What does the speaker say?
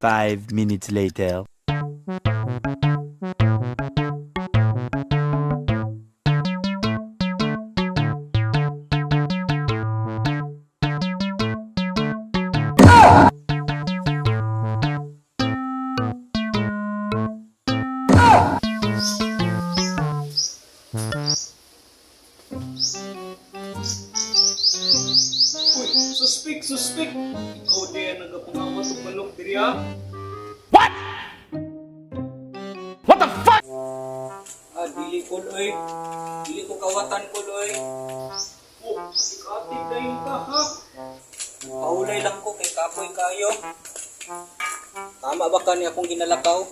Five minutes later. Thank ah! you. suspect. Ikaw din nagapangawas ng balok diri What? What the fuck? Ah, dili ko oy. Dili ko kawatan ko Loy. Oh, sikati dayon ka ha. Paulay lang ko kay kapoy kayo. Tama ba ka niya kung ginalakaw?